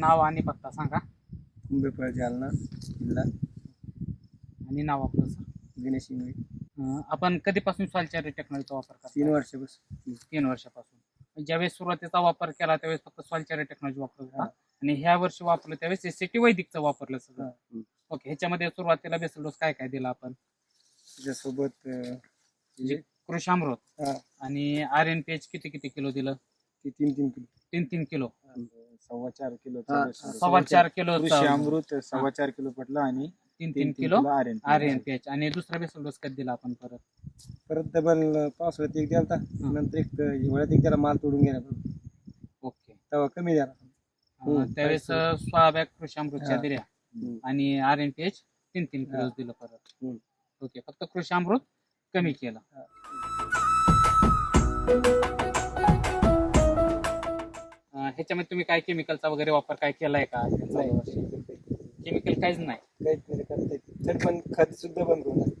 नाव आणि पत्ता सांगा. कुंभेफळ जालना जिल्हा. आणि नाव आपलं सर? गणेश इंगळे. अं, आपण कधीपासून सॉलचारी टेक्नॉलॉजीचा वापर करता तीन वर्षापासून. तीन वर्षापासून. ज्यावेळेस सुरुवातीचा वापर केला त्यावेळेस फक्त सॉलचारी टेक्नॉलॉजी वापरत होता. आणि ह्या वर्षी वापरलं त्यावेळेस एसीटी वैदिकचं वापरलं सगळं. ओके ह्याच्यामध्ये सुरुवातीला बेसल डोस काय काय दिला आपण? त्याच्यासोबत अं, म्हणजे कृषामृत हा, आणि आर एन पी एच किती किती किलो दिलं? ते तीन तीन किलो. तीन तीन किलो सव्वा चार किलो हा, सव्वा चार किलो कृषी अमृत सव्वा चार किलो पडलं आणि तीन तीन kilo iron R N P H आणि दुसरा बेसल डोस कधी दिला आपण परत? परत डबल पावसाळ्यात एक द्यालता. नंतर एक हिवाळ्यात एक त्याला माल तोडून गेला ओके. तेव्हा कमी द्याला अं, हम्म, त्यावेळेस काहीच सोळा बॅग कृषी अमृतच्या हा. दिल्या. आणि आर एन पी एच तीन तीन किलो हा. दिलं परत. हम्म. ओके फक्त कृषी अमृत कमी केलं. ह्याच्यामध्ये तुम्ही काय केमिकलचा वगैरे वापर काय केलाय का केमिकल काहीच नाही काहीच नाही करता येत. तरी पण खत सुद्धा बंद करून टाकलं.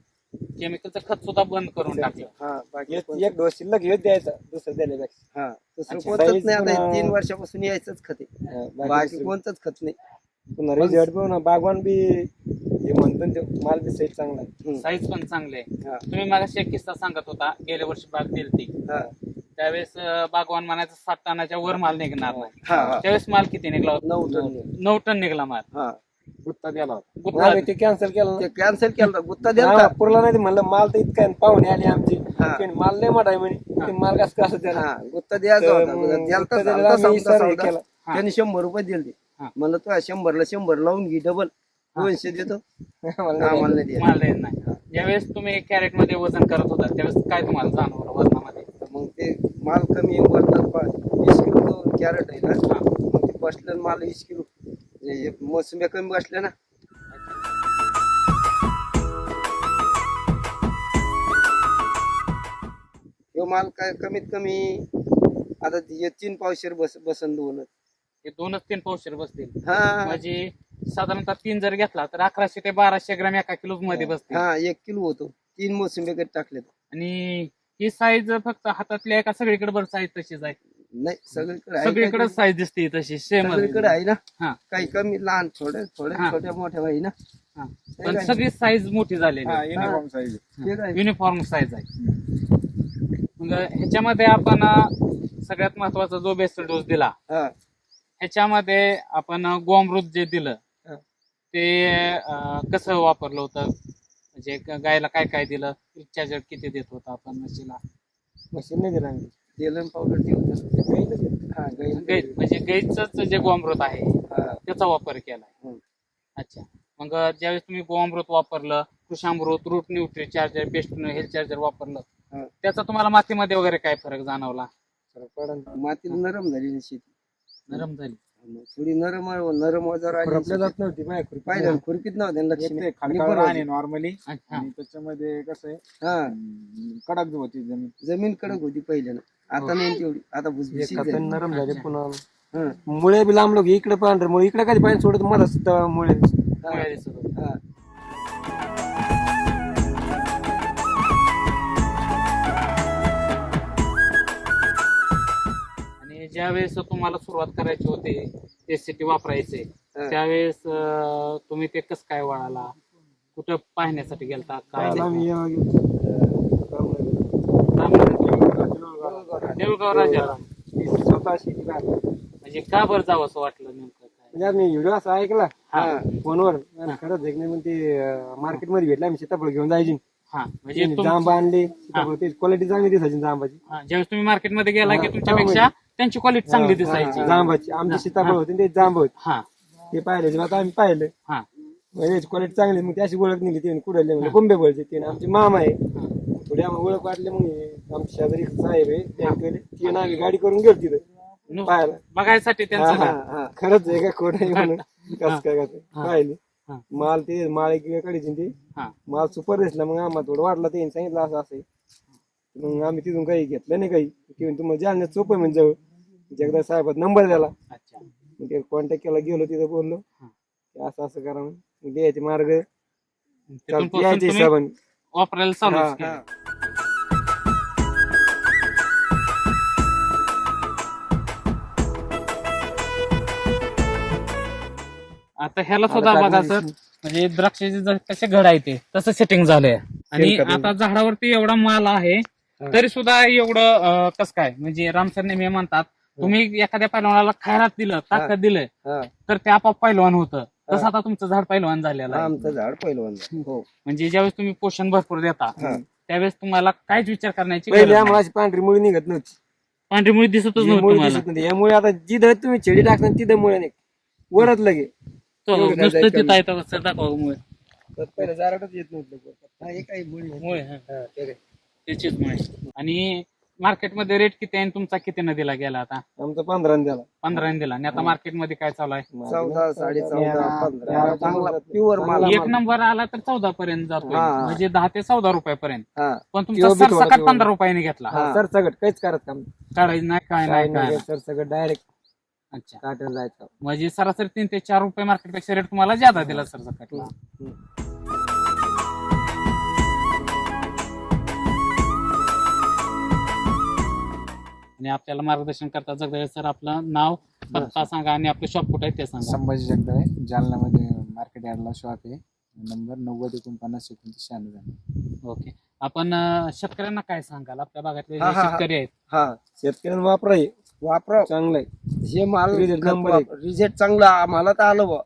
केमिकलचं खत सुद्धा बंद करून टाकलं हा बाकी एक एक डोस शिल्लक घेत द्यायचा दुसरं द्यायला हा दुसरं अच्छा. कोणतंच Size नाही आता पुन्हा- हे तीन वर्षापासून यायचंच खत आहे. बाकी कोणतंच खत नाही पुन्हा रिझल्ट पण बागवान बी हे म्हणतो ना ते माल बी साईज चांगला आहे. साईज पण चांगले आहे हा. तुम्ही मला एक किस्सा सांगत होता गेल्या वर्षी बाग दिलती हा. त्यावेळेस अं, बागवान म्हणायचं सात टनाच्या वर माल निघणार नाही हा, हा. त्यावेळेस माल किती निघला होता नऊ टन निघाले. नऊ टन निघला माल हा गुत्ता द्याला होता आम्ही ते कॅन्सल केलं ते कॅन्सल केलं होतं. गुत्ता द्या हा, पुरला नाही ते म्हणलं माल तर इतका आहे, पाहुणे आले आमचे हा. ते माल नाही मोठा आहे म्हणे ते माल कसं कसं हा गुत्ता द्यायचा तर होता मग गुत्ता द्यायला गुत्ता तर दिला, चालता आम्ही समजा सर्व समजा. केला. हा. त्यांनी शंभर रुपये दिले हा. म्हणलं तू शंभरला शंभर लावून घे डबल दोनशे देतो मला हा, नाही मला नाही द्यायचं. माल देत नाही ज्यावेळेस तुम्ही कॅरेटमध्ये वजन करत होता त्यावेळेस काय तुम्हाला जाणवलं ते माल कमी वरतात पा- वीस किलो तो कॅरेट आहे ना. मग ते बसलं माल वीस किलो. मोसंब्या कमी बसल्या ना. ह्यो माल काय कमीत कमी आता हे तीन पावशेर बस बसन दोन हे दोनच तीन पावशेर बसतील. हा. म्हणजे साधारणतः तीन जर घेतला तर अकराशे ते बाराशे ग्रॅम एका किलो मध्ये बसतील. हा एक किलो होतो. तीन मोसंब्या कधी टाकले आणि ही साईज फक्त हातातल्या एका सगळीकडे बरं साईज तशीच आहे. नाही सगळीकडे आहे सगळीकडे साईज दिसते तशी सेम सगळीकडे आहे ना? हा. काही कमी लहान थोड्या हा. छोट्या मोठ्या आहे ना? हा. पण काय? सगळी साईज मोठी झालेली हा आहे. युनिफॉर्म साईज ते काय? युनिफॉर्म साईज आहे. मग ह्याच्यामध्ये आपण अं, सगळ्यात महत्त्वाचा जो बेस्ट डोस दिला हा. ह्याच्यामध्ये आपण अं, गोअमृत जे दिलं हा. ते अं, कसं वापरलं होतं? म्हणजे ग- गायला काय काय दिलं? चार्जर किती देत होता आपण म्हशीला? मशीन नाही दिला आम्ही. तेलन पावडर ठेवतात हा गाई गाई म्हणजे गाईचंच जे गोअमृत आहे हा. त्याचा वापर केलाय हम्म. अच्छा. मग ज्यावेळेस तुम्ही गोअमृत वापरलं Krushamrut root nutri charger best health charger वापरलं हा. त्याचा तुम्हाला मातीमध्ये वगैरे काय फरक जाणवला? तर पडन माती नरम झाली ना शेती. नरम झाली. मग थोडी नरम नरम वजार आली खुरपल्या. जात नव्हती बाय खुरपी पाहिलं ना, खुरपीत नव्हते ना लक्ष्मी आणि. आहे नॉर्मली आणि त्याच्यामध्ये कसं आहे हा अं, कडक होती जमीन जमीन कडक होती पहिले ना आता नाही तेवढी आता भुसभुशीत झाली. नरम झाले. पुन्हा हा, मुळे बी लांब लोक इकडे पांढरे मुळे इकडे कधी पाणी सोडत मला मुळे हा. हा. आणि ज्यावेळेस तुम्हाला सुरुवात करायची होती एसीटी वापरायचे हा. त्यावेळेस तुम्ही ते कसं काय वळाला? कुठं पाहण्यासाठी गेलता? काय देऊळगाव राजाला स्वतः शेती पाहिली. म्हणजे का बरं जावं असं वाटलं नेमकं काय? म्हणजे व्हिडिओ असा ऐकला हा. फोनवर खरंच एक नाही मग ते मार्केटमध्ये भेटला आम्ही सीताफळ घेऊन जायची. हा म्हणजे तुम- जांबा आणले सीताफळ ते क्वालिटी चांगली दिसायची जांबाची. हा, ज्यावेळेस तुम्ही मार्केटमध्ये गेला की हा, तुमच्यापेक्षा त्यांची क्वालिटी चांगली हा, दिसायची. जांबाची. आमची सीताफळ होते ते जांब होते. हा. ते पाहिले आता आम्ही पाहिलं. हा. म्हणजे क्वालिटी चांगली मग त्याची ओळख निघली ते कुठले म्हणजे कुंभे बळचे ते आमचे मामा आहे. थोडी आम्हाला ओळख वाटली मग हे आमचे शेजारी साहेब आहे त्यांच्याकडे ती ना आम्ही गाडी करून गेलो तिथे. नु- पाहायला. बघायसाठी हा, त्यांचं हा. हा. खरंच आहे का खोट आहे म्हणून? कसं काय कसं. पाहिले. हा. माल ते माळ एक काढायची ते. हा. माल सुपर दिसला मग आम्हाला थोडं वाटलं ते सांगितलं असं असं आहे. मग आम्ही तिथून काही घेतलं नाही काही. ते म्हणे, तुम्हाला जालन्यात सोपं आहे म्हणजे जवळ. एकदा साहेबात नंबर दिला. अच्छा. मग ते कॉन्टॅक्ट केला गेलो तिथं बोललो. हा. की असं असं करा म्हणून. मग द्यायचे मार्ग. तिथून पासून द्यायचे तुम्ही हिशोबाने वापरायला चालू हा, केलं. आता ह्याला सुद्धा बघा सर. म्हणजे द्राक्षाचे कसे घड आहे ते तसं सेटिंग झालंय. आणि आता झाडावरती एवढा माल आहे तरी सुद्धा एवढं कसं काय म्हणजे रामसर नेहमी म्हणतात तुम्ही एखाद्या पैलवानाला खायलाच दिलं ताकद दिलं हा. तर ते आपोआप पैलवान होतं. तसं आता तुमचं झाड पैलवान झालेलं आहे. आमचं झाड पहिलवान झाड. हो. म्हणजे ज्यावेळेस तुम्ही पोषण भरपूर देता. त्यावेळेस तुम्हाला काहीच विचार करण्याची पांढरी मुळी निघत नव्हती. पांढरी मुळी दिसतच ही नव्हती यामुळे आता जिथं तुम्ही छेडी टाकता तिथं मुळे नाही वरच लगे. नुसतं तिथं आहे तर कसं दाखवा मुळे. तर पहिलं जारटच येत नव्हतं हा, हे काही मुळी आहे. मुळे. हा. हा, ते काय. त्याचीच मुळे. आणि मार्केटमध्ये रेट किती आहे आणि तुमचा किती न दिला गेला आता? आमचं पंधरा द्याला पंधरा दिला. आणि आता मार्केटमध्ये काय चालू आहे? चौदा साडे चौदा पंधरा. चांगला प्युअर माल एक नंबर आला तर चौदा पर्यंत जातो हा. म्हणजे दहा ते चौदा रुपयापर्यंत. हा. पण किंवा तुमचा बी थोडा सरसकट किंवा- पंधरा रुपयाने घेतला. हा. सर सगळं काहीच करत काम काढायचं नाही काय नाही काय नाही. सर सगळं डायरेक्ट अच्छा. काट्याला जायचं. म्हणजे सरासरी तीन ते चार रुपये मार्केटपेक्षा रेट तुम्हाला ज्यादा दिला सरसकटला आणि आपल्याला मार्गदर्शन करता जगदळे सर आपलं नाव पत्ता सांगा आणि आपलं शॉप कुठे आहे ते सांगा. संभाजी जगदळे जालन्यामध्ये मार्केट यार्डला शॉप आहे. नंबर नव्वद एकोणपन्नास एकोणतीस शहाण्णव. ओके. आपण अं, शेतकऱ्यांना काय सांगाल? आपल्या भागातले जे हा, हा, हा. शेतकरी आहेत. हा शेतकऱ्यांना वापरा हे. वापरा चांगलं आहे हे माल Result number एक. रिजेक्ट चांगला आम्हाला तर आलं बुवा.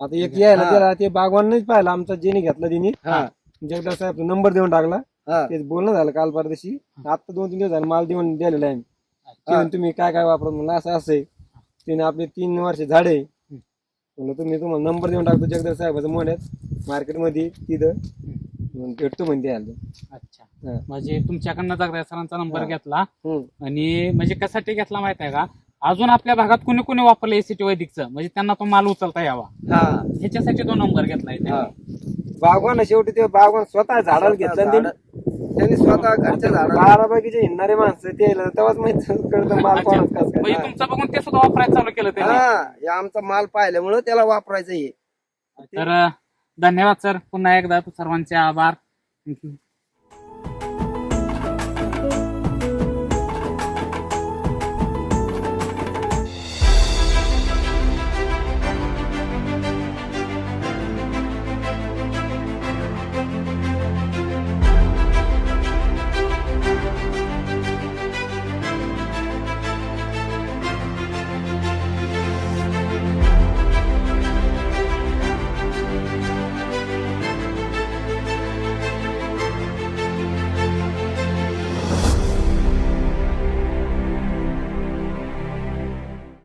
आता एक यायला हा. त्याला ते बागवानच पाहिलं आमचा जेने घेतला तिने. हा. जगदाळ साहेब नंबर देऊन टाकला. हा. तेच बोलणं झालं काल परदेशी. आता दोन तीन दिवस झाले माल देऊन दिलेला आहे ते. म्हणे तुम्ही काय काय वापरा म्हणलं असं असं आहे. तिने आपले तीन वर्ष झाडे म्हणलं तुम्ही तुम्हाला नंबर देऊन टाकतो जगदाळ साहेबाचं मोठ्यात मार्केटमध्ये तिथं. भेटतो म्हणते अच्छा. हा. म्हणजे तुमच्याकडनं जगदळे सरांचा नंबर हा. घेतला हम्म. आणि म्हणजे कशासाठी घेतला माहीत आहे का अजून आपल्या भागात कुणी कुणी वापरलं एसीटी वैदिकचं म्हणजे त्यांना तो माल उचलता यावा हा ह्याच्यासाठी तो नंबर घेतलाय हा. त्यांनी. बागवान शेवटी ते बागवान स्वतः झाडाला घेतलं आणि झाडं- त्यांनी स्वतः घरच्या झाडाला बाराबागीचे हिंडणारे माणसं ते तेव्हाच माहीत कळतं माल अच्छा. कोणाच कसं म्हणजे काय तुमचं बघून ते सुद्धा वापरायला चालू केलं त्यांनी हा हे आमचा माल पाहिल्यामुळे त्याला वापरायचं हे तर धन्यवाद सर पुन्हा एकदा सर्वांचे आभार